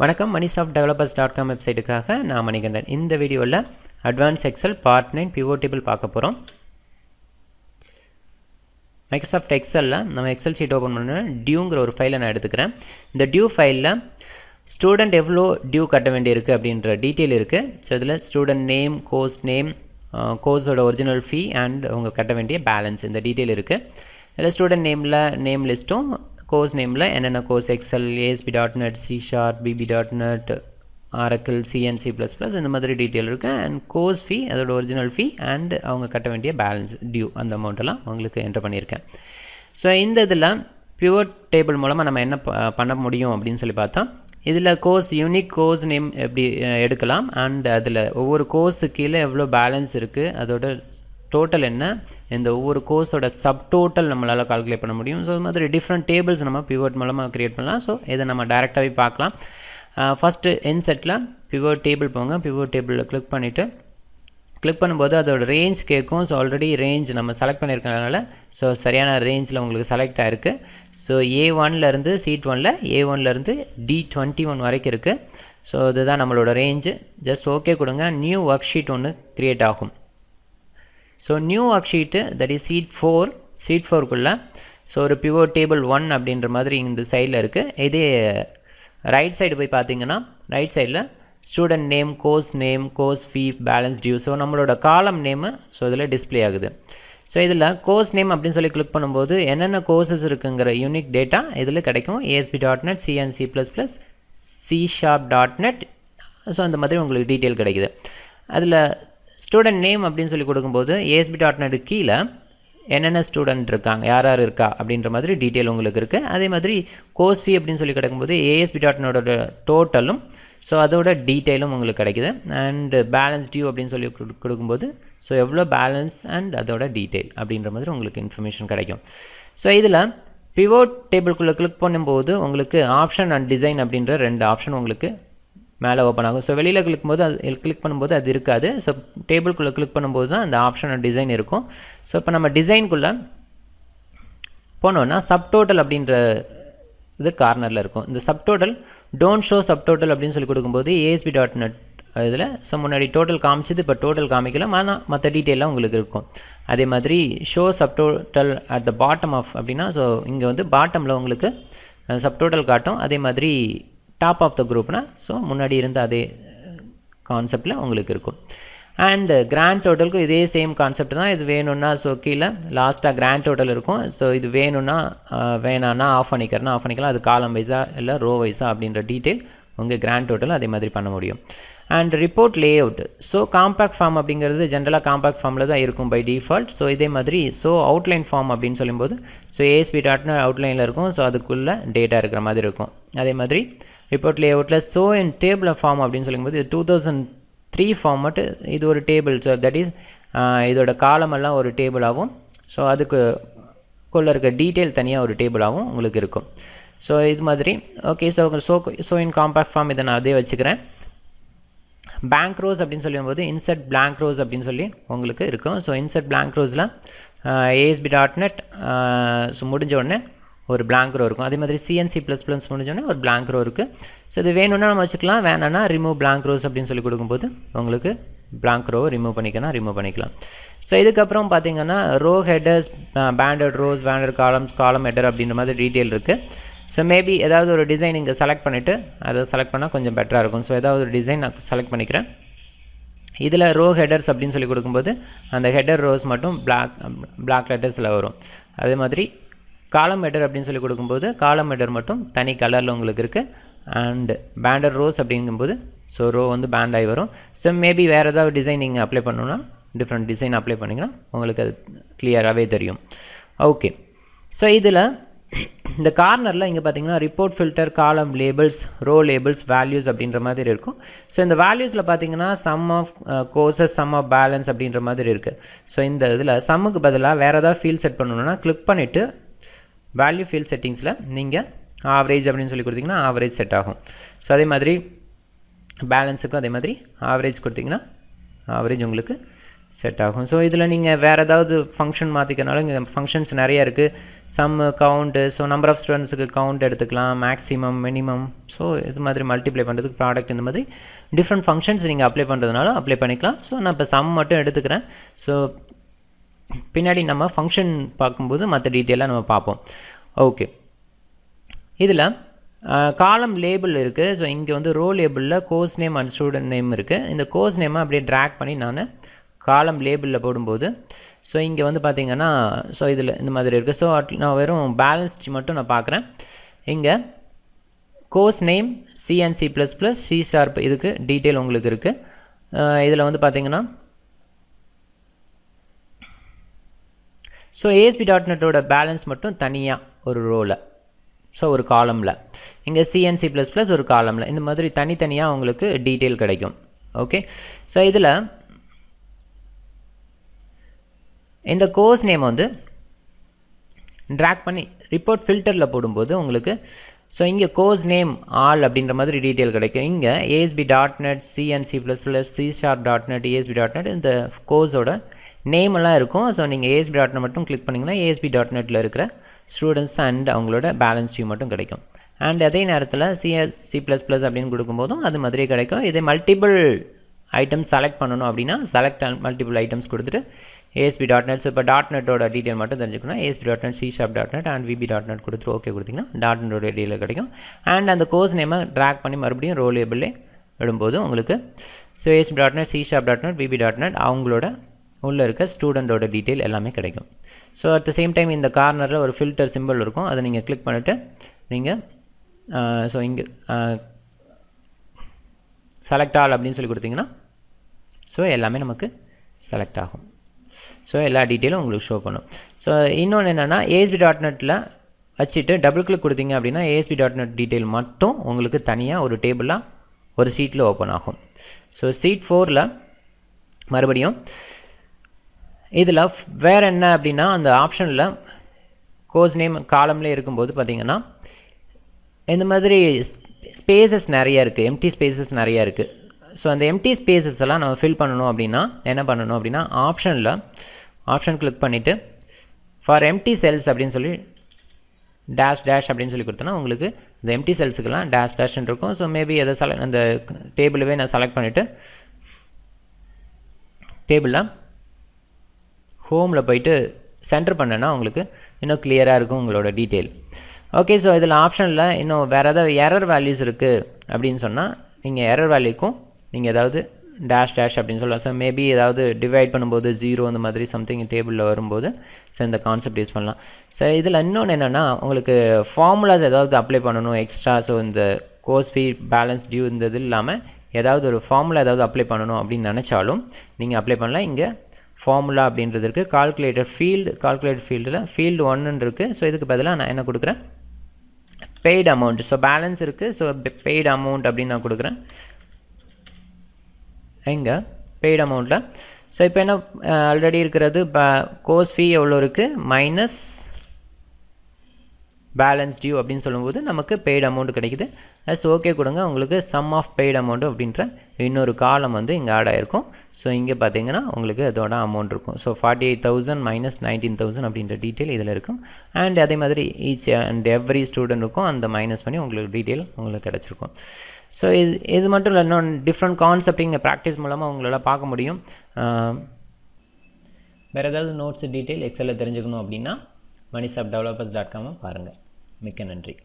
வணக்கம் Manisoft developers dot com வெப்சைட்டுக்காக நான் மணிகண்டன் இந்த வீடியோவில் advance Excel part nine pivot table பார்க்க போகிறோம் மைக்ரோசாஃப்ட் எக்ஸலில் நம்ம எக்ஸல் ஷீட் ஓப்பன் பண்ண டியூங்கிற ஒரு ஃபைலை நான் எடுத்துக்கிறேன். இந்த டியூ ஃபைலில் ஸ்டூடெண்ட் எவ்வளோ டியூ கட்ட வேண்டியிருக்கு அப்படின்ற டீட்டெயில் இருக்குது ஸோ இதில் ஸ்டூடெண்ட் நேம் கோர்ஸ் நேம் கோர்ஸோட ஒரிஜினல் ஃபீ அண்ட் அவங்க கட்ட வேண்டிய பேலன்ஸ் இந்த டீட்டெயில் இருக்குது இதில் ஸ்டூடெண்ட் நேமில் நேம் லிஸ்ட்டும் கோர்ஸ் நேமில் என்னென்ன course Excel ASP dot net C sharp VB dot net Oracle CNC plus plus இந்த மாதிரி டீட்டெயில் இருக்குது அண்ட் கோர்ஸ் ஃபீ அதோட ஒரிஜினல் ஃபீ அண்ட் அவங்க கட்ட வேண்டிய பேலன்ஸ் டியூ அந்த அமௌண்ட்டெல்லாம் உங்களுக்கு என்ட்ரு பண்ணியிருக்கேன். ஸோ இந்த இதில் பியூர் டேபிள் மூலமாக நம்ம என்ன ப- பண்ண முடியும் அப்படின்னு சொல்லி பார்த்தா இதில் கோர்ஸ் யூனிக் கோர்ஸ் நேம் எப்படி எடுக்கலாம். அண்ட் அதில் ஒவ்வொரு கோர்ஸு கீழே எவ்வளோ பேலன்ஸ் இருக்குது அதோட டோட்டல் என்ன? இந்த ஒவ்வொரு கோர்ஸோட சப் டோட்டல் நம்மளால் கால்குலேட் பண்ண முடியும். ஸோ அது மாதிரி டிஃப்ரெண்ட் டேபிள்ஸ் நம்ம பிவோட் மூலமாக க்ரியேட் பண்ணலாம். ஸோ இதை நம்ம டேரெக்டாகவே பார்க்கலாம். ஃபஸ்ட்டு என் செட்டில் பிவோட் டேபிள் போங்க. பிவோட் டேபிளில் கிளிக் பண்ணிவிட்டு கிளிக் பண்ணும்போது அதோட ரேஞ்ச் கேட்கும். ஸோ ஆல்ரெடி ரேஞ்ச் நம்ம செலக்ட் பண்ணியிருக்கனால ஸோ சரியான ரேஞ்சில் உங்களுக்கு செலக்ட் ஆகிருக்கு ஸோ ஏ ஒன்லேருந்து சீட் ஒனில் ஏ ஒன்லேருந்து டி டுவெண்ட்டி ஒன் வரைக்கும் இருக்குது ஸோ இதுதான் நம்மளோட ரேஞ்சு ஜஸ்ட் ஓகே கொடுங்க. நியூ ஒர்க் ஷீட் ஒன்று க்ரியேட் ஆகும். So new worksheet that is sheet four sheet ஃபோருக்குள்ளே so ஒரு பிவோட் டேபிள் ஒன் அப்படின்ற மாதிரி இந்த சைடில் இருக்குது இதே ரைட் சைடு போய் பார்த்தீங்கன்னா ரைட் சைடில் student name course name course fee balance due so நம்மளோட காலம் நேமு ஸோ இதில் டிஸ்ப்ளே ஆகுது. ஸோ இதில் கோர்ஸ் நேம் அப்படின்னு சொல்லி கிளிக் பண்ணும்போது என்னென்ன கோர்சஸ் இருக்குங்கிற யூனிக் டேட்டா இதில் கிடைக்கும். ASP dot net CNC plus plus C sharp dot net so அந்த மாதிரி உங்களுக்கு டீட்டெயில் கிடைக்குது. அதில் ஸ்டூடெண்ட் நேம் அப்படின்னு சொல்லி கொடுக்கும்போது ஏஎஸ்பி டாட் நெட் கீழே என்னென்ன ஸ்டூடெண்ட் இருக்காங்க யார் யார் இருக்கா அப்படின்ற மாதிரி டீட்டெயில் உங்களுக்கு இருக்குது அதே மாதிரி கோர்ஸ் ஃபீ அப்படின்னு சொல்லி கிடைக்கும்போது ஏஎஸ்பி டாட் நோட டோட்டலும் ஸோ அதோட டீட்டெயிலும் உங்களுக்கு கிடைக்குது. அண்ட் பேலன்ஸ் டியூ அப்படின்னு சொல்லி கொடு- கொடுக்கும்போது ஸோ எவ்வளோ பேலன்ஸ் அண்ட் அதோட டீட்டெயில் அப்படின்ற மாதிரி உங்களுக்கு இன்ஃபர்மேஷன் கிடைக்கும். ஸோ இதில் பிவோட் டேபிள்குள்ளே கிளிக் பண்ணும்போது உங்களுக்கு ஆப்ஷன் அண்ட் டிசைன் அப்படின்ற ரெண்டு ஆப்ஷன் உங்களுக்கு மேலே ஓப்பன் ஆகும். ஸோ வெளியில் கிளிக் போது அது கிளிக் பண்ணும்போது அது இருக்காது. ஸோ டேபிள்குள்ளே கிளிக் பண்ணும்போது தான் அந்த ஆப்ஷன் டிசைன் இருக்கும். ஸோ இப்போ நம்ம டிசைனுக்குள்ளே போனோன்னா சப்டோட்டல் அப்படின்ற இது கார்னரில் இருக்கும். இந்த சப்டோட்டல் டோன்ட் ஷோ சப்டோட்டல் அப்படின்னு சொல்லி கொடுக்கும்போது ஏஎஸ்பி டாட் நெட் இதில் ஸோ முன்னாடி டோட்டல் காமிச்சது இப்போ டோட்டல் காமிக்கலாம் ஆனால் மற்ற டீட்டெயிலாம் உங்களுக்கு இருக்கும். அதே மாதிரி show subtotal at the bottom of அப்படின்னா ஸோ இங்கே வந்து பாட்டமில் உங்களுக்கு சப்டோட்டல் காட்டும். அதே மாதிரி டாப் ஆஃப் த குரூப்னா ஸோ முன்னாடி இருந்த அதே uh, கான்செப்டில் உங்களுக்கு இருக்கும். அண்ட் கிராண்ட் டோட்டலுக்கும் இதே சேம் கான்செப்ட் தான். இது வேணும்னா ஸோ கீழே லாஸ்ட்டாக கிராண்ட் டோட்டல் இருக்கும். ஸோ இது வேணும்னா uh, வேணான்னா ஆஃப் பண்ணிக்கிறனா ஆஃப் பண்ணிக்கலாம். அது காலம் வைஸாக இல்லை ரோ வைஸாக அப்படின்ற டீட்டெயில் உங்கள் கிராண்ட் டோட்டல் அதே மாதிரி பண்ண முடியும். And report layout so compact form அப்படிங்கிறது ஜென்ரலாக காம்பேக்ட் ஃபார்மில் தான் இருக்கும் பை டிஃபால்ட் ஸோ இதே மாதிரி ஸோ அவுட்லைன் ஃபார்ம் அப்படின்னு சொல்லும்போது ஸோ ஏஎஸ்பி டாட்னு அவுட்லைனில் இருக்கும். ஸோ அதுக்குள்ளே டேட்டா இருக்கிற மாதிரி இருக்கும். அதே மாதிரி ரிப்போர்ட் லே அவுட்டில் ஸோ இன் டேபிள் ஃபார்ம் அப்படின்னு சொல்லும்போது டூ தௌசண்ட் த்ரீ ஃபார்மட்டு இது ஒரு டேபிள் ஸோ தட் இஸ் இதோட காலமெல்லாம் ஒரு டேபிள் ஆகும் ஸோ அதுக்கு குள்ளே இருக்க டீட்டெயில் தனியாக ஒரு டேபிளாகவும் உங்களுக்கு இருக்கும். ஸோ இது மாதிரி okay so so so in compact form இதை நான் அதே வச்சுக்கிறேன். பேங்க் ரோஸ் அப்படின்னு சொல்லும்போது இன்சர்ட் பிளாங்க் ரோஸ் அப்படின்னு சொல்லி உங்களுக்கு இருக்கும். ஸோ இன்சர்ட் பிளாங்க் ரோஸில் ஏஎஸ்பி டாட் நெட் ஸோ முடிஞ்ச உடனே ஒரு பிளாங்க் ரோ இருக்கும். அதே மாதிரி சிஎன்சி ப்ளஸ் ப்ளஸ் முடிஞ்சோடனே ஒரு பிளாங்க் ரோ இருக்குது ஸோ இது வேணும்னா நம்ம வச்சுக்கலாம் வேணாம்னா ரிமூவ் பிளாங்க் ரோஸ் அப்படின்னு சொல்லி கொடுக்கும்போது உங்களுக்கு பிளாங்க் ரோ ரிமூவ் பண்ணிக்கணும் ரிமூவ் பண்ணிக்கலாம். ஸோ இதுக்கப்புறம் பார்த்தீங்கன்னா row headers banded rows banded columns column header அப்படின்ற மாதிரி டீட்டெயில் இருக்குது ஸோ மேபி ஏதாவது ஒரு டிசைன் இங்கே செலக்ட் பண்ணிவிட்டு அதை செலக்ட் பண்ணால் கொஞ்சம் பெட்டராக இருக்கும். ஸோ ஏதாவது ஒரு டிசைன் நான் செலக்ட் பண்ணிக்கிறேன். இதில் ரோ ஹெடர்ஸ் அப்படின்னு சொல்லி கொடுக்கும்போது அந்த ஹெடர் ரோஸ் மட்டும் பிளாக் பிளாக் லெட்டர்ஸில் வரும். அதே மாதிரி காலம் ஹெடர் அப்படின்னு சொல்லி கொடுக்கும்போது காலம் ஹெடர் மட்டும் தனி கலரில் உங்களுக்கு இருக்குது அண்ட் பேண்டர் ரோஸ் அப்படிங்கும்போது ஸோ ரோ வந்து பேண்ட் ஆகி வரும். ஸோ மேபி வேறு ஏதாவது டிசைன் நீங்கள் அப்ளை பண்ணணும்னா டிஃப்ரெண்ட் டிசைன் அப்ளை பண்ணிங்கன்னா உங்களுக்கு அது கிளியராகவே தெரியும். ஓகே ஸோ இதில் இந்த கார்னரில் இங்கே பார்த்தீங்கன்னா report filter column labels row labels values அப்படின்ற மாதிரி இருக்கும். ஸோ இந்த வேல்யூஸில் பார்த்தீங்கன்னா sum of courses sum of balance அப்படின்ற மாதிரி இருக்குது ஸோ இந்த இதில் சம்முக்கு பதிலாக வேறு ஏதாவது ஃபீல் செட் பண்ணணுன்னா கிளிக் பண்ணிவிட்டு வேல்யூ ஃபீல் செட்டிங்ஸில் நீங்கள் ஆவரேஜ் அப்படின்னு சொல்லி கொடுத்தீங்கன்னா ஆவரேஜ் செட் ஆகும். ஸோ அதே மாதிரி பேலன்ஸுக்கும் அதே மாதிரி ஆவரேஜ் கொடுத்தீங்கன்னா ஆவரேஜ் உங்களுக்கு செட் ஆகும். ஸோ இதில் நீங்கள் வேறு ஏதாவது ஃபங்க்ஷன் மாற்றிக்கனாலும் இங்கே ஃபங்க்ஷன்ஸ் நிறைய இருக்குது sum count so number of ஸ்டூடெண்ட்ஸுக்கு கவுண்ட் எடுத்துக்கலாம். மேக்ஸிமம் மினிமம் ஸோ இது மாதிரி மல்டிப்ளை பண்ணுறதுக்கு ப்ராடக்ட் இந்த மாதிரி டிஃப்ரெண்ட் ஃபங்க்ஷன்ஸ் நீங்கள் அப்ளை பண்ணுறதுனால அப்ளை பண்ணிக்கலாம். ஸோ நான் இப்போ சம் மட்டும் எடுத்துக்கிறேன். ஸோ பின்னாடி நம்ம ஃபங்க்ஷன் பார்க்கும்போது மற்ற டீட்டெயிலாக நம்ம பார்ப்போம். ஓகே இதில் காலம் லேபிள் இருக்குது ஸோ இங்கே வந்து row லேபிளில் course name and student name இருக்குது இந்த கோர்ஸ் நேமை அப்படியே ட்ராக் பண்ணி நான் காலம் லேபிளில் போடும்போது ஸோ இங்கே வந்து பார்த்திங்கன்னா ஸோ இதில் இந்த மாதிரி இருக்குது ஸோ நான் வெறும் பேலன்ஸ்ட் மட்டும் நான் பார்க்குறேன் இங்கே course name CNC plus plus C sharp இதுக்கு டீட்டெயில் உங்களுக்கு இருக்குது இதில் வந்து பார்த்தீங்கன்னா ஸோ ஏஎஸ்பி டாட் நெட்டோட பேலன்ஸ் மட்டும் தனியாக ஒரு ரோவில் ஸோ ஒரு காலமில் இங்கே சிஎன்சி ப்ளஸ் ப்ளஸ் ஒரு காலமில் இந்த மாதிரி தனித்தனியாக உங்களுக்கு டீட்டெயில் கிடைக்கும். ஓகே ஸோ இதில் இந்த கோர்ஸ் நேம் வந்து ட்ராக் பண்ணி ரிப்போர்ட் ஃபில்டரில் போடும்போது உங்களுக்கு ஸோ இங்கே கோர்ஸ் நேம் ஆல் அப்படின்ற மாதிரி டீட்டெயில் கிடைக்கும். இங்கே ASP dot net CNC plus plus C sharp dot net ASP dot net இந்த கோர்ஸோட நேம் எல்லாம் இருக்கும். ஸோ நீங்கள் ஏஎஸ்பி டாட் நெட் மட்டும் கிளிக் பண்ணிங்கன்னா ஏஎஸ்பி டாட் நெட்டில் இருக்கிற ஸ்டூடெண்ட்ஸ் அண்ட் அவங்களோட பேலன்ஸ் டியூ மட்டும் கிடைக்கும். அண்ட் அதே நேரத்தில் சிஎஸ் சி ப்ளஸ் ப்ளஸ் அப்படின்னு கொடுக்கும்போதும் அது மாதிரியே கிடைக்கும். இதே மல்டிபிள் ஐட்டம்ஸ் செலக்ட் பண்ணணும் அப்படின்னா செலக்ட் மல்டிபிள் ஐட்டம்ஸ் கொடுத்துட்டு ஏஎஸ்பி டாட் நெட் இப்போ டாட் நெட்டோட டீட்டெயில் மட்டும் தெரிஞ்சுக்கணும் ASP dot net C sharp dot net and VB dot net கொடுத்துட்டு ஓகே கொடுத்தீங்கன்னா டாட் நெட்டோட டீட்டெயில் கிடைக்கும். அண்ட் அந்த கோர்ஸ் நேமை ட்ராக் பண்ணி மறுபடியும் ரோலேபிளே விடும்போது உங்களுக்கு so ASP dot net C sharp dot net VB dot net அவங்களோட உள்ளே இருக்க ஸ்டூடெண்ட்டோட டீட்டெயில் எல்லாமே கிடைக்கும். So at the same time இந்த கார்னரில் ஒரு ஃபில்டர் சிம்பிள் இருக்கும். அதை நீங்கள் கிளிக் பண்ணிவிட்டு நீங்கள் ஸோ இங்கே செலக்ட் ஆல் அப்படின்னு சொல்லி கொடுத்தீங்கன்னா ஸோ எல்லாமே நமக்கு செலக்ட் ஆகும். ஸோ எல்லா டீட்டெயிலும் உங்களுக்கு ஷோ பண்ணும். ஸோ இன்னொன்று என்னென்னா ஏஎஸ்பி டாட் நெட்டில் வச்சுட்டு டபுள் கிளிக் கொடுத்தீங்க அப்படின்னா ஏஎஸ்பி டாட் நெட் டீட்டெயில் மட்டும் உங்களுக்கு தனியாக ஒரு டேபிளாக ஒரு சீட்டில் ஓப்பன் ஆகும். ஸோ சீட் ஃபோரில் மறுபடியும் இதில் வேறு என்ன அப்படின்னா அந்த ஆப்ஷனில் கோர்ஸ் நேம் காலம்லேயே இருக்கும்போது பார்த்தீங்கன்னா இந்த மாதிரி ஸ்பேசஸ் நிறைய இருக்குது எம்டி ஸ்பேசஸ் நிறையா இருக்குது ஸோ அந்த எம்டி ஸ்பேசஸ் எல்லாம் நம்ம ஃபில் பண்ணணும் அப்படின்னா என்ன பண்ணணும் அப்படின்னா ஆப்ஷனில் ஆப்ஷன் கிளிக் பண்ணிவிட்டு ஃபார் எம்டி செல்ஸ் அப்படின்னு சொல்லி டேஷ் டேஷ் அப்படின்னு சொல்லி கொடுத்தோன்னா உங்களுக்கு இந்த எம்டி செல்ஸுக்கெல்லாம் டேஷ் டேஷ்னு இருக்கும். ஸோ மேபி எதை செலக்ட் அந்த டேபிளவே நான் செலக்ட் பண்ணிவிட்டு டேபிளில் ஹோமில் போயிட்டு சென்டர் பண்ணேன்னா உங்களுக்கு இன்னும் கிளியராக இருக்கும் உங்களோட டீட்டெயில் ஓகே ஸோ இதில் ஆப்ஷனில் இன்னும் வேறு ஏதாவது எரர் வேல்யூஸ் இருக்குது அப்படின்னு சொன்னால் நீங்கள் எரர் வேல்யூக்கும் நீங்கள் ஏதாவது டேஷ் டேஷ் அப்படின்னு சொல்லலாம். ஸோ மேபி ஏதாவது டிவைட் பண்ணும்போது ஜீரோ அந்த மாதிரி சம்திங் டேபிளில் வரும்போது ஸோ இந்த கான்செப்ட் யூஸ் பண்ணலாம். ஸோ இதில் இன்னொன்று என்னென்னா உங்களுக்கு ஃபார்முலாஸ் ஏதாவது அப்ளை பண்ணணும் எக்ஸ்ட்ரா ஸோ இந்த கோர்ஸ் ஃபீ பேலன்ஸ் டியூ இந்த இது இல்லாமல் ஏதாவது ஒரு ஃபார்முலா ஏதாவது அப்ளை பண்ணணும் அப்படின்னு நினச்சாலும் நீங்கள் அப்ளை பண்ணலாம். இங்கே ஃபார்முலா அப்படின்றது இருக்குது கால்குலேட்டர் ஃபீல்டு கால்குலேட்டர் ஃபீல்டில் ஃபீல்டு ஒன்றுன்னு இருக்குது ஸோ இதுக்கு பதிலாக நான் என்ன கொடுக்குறேன்? பெய்டு அமௌண்ட் ஸோ பேலன்ஸ் இருக்குது ஸோ பெய்டு அமௌண்ட் அப்படின்னு நான் கொடுக்குறேன். எங்கே? பெய்டு அமௌண்ட்டில் ஸோ இப்போ என்ன ஆல்ரெடி இருக்கிறது? கோர்ஸ் ஃபீ எவ்வளோ இருக்குது மைனஸ் பேலன்ஸ் டியூ அப்படின்னு சொல்லும்போது நமக்கு பெய்டு அமௌண்ட் கிடைக்குது. அஸ் ஓகே கொடுங்க உங்களுக்கு சம் ஆஃப் பெய்டு அமௌண்ட் அப்படின்ற இன்னொரு காலம் வந்து இங்கே ஆட் ஆகிருக்கும் ஸோ இங்கே பார்த்தீங்கன்னா உங்களுக்கு அதோட அமௌண்ட் இருக்கும். So forty eight thousand minus nineteen thousand அப்படின்ற டீட்டெயில் இதில் இருக்கும். அண்ட் அதே மாதிரி ஈச் அண்ட் எவ்ரி ஸ்டூடெண்ட்டுக்கும் அந்த மைனஸ் பண்ணி உங்களுக்கு டீட்டெயில் உங்களுக்கு கிடச்சிருக்கும். ஸோ இது இது மட்டும் இல்லை இன்னும் டிஃப்ரெண்ட் கான்செப்ட் இங்கே ப்ராக்டிஸ் மூலமாக உங்களால் பார்க்க முடியும். வேறு ஏதாவது நோட்ஸ் டீட்டெயில் எக்ஸலில் தெரிஞ்சுக்கணும் அப்படின்னா மணிசாப் டெவலப்பர்ஸ் டாட் காமை பாருங்கள். மிக்க நன்றி.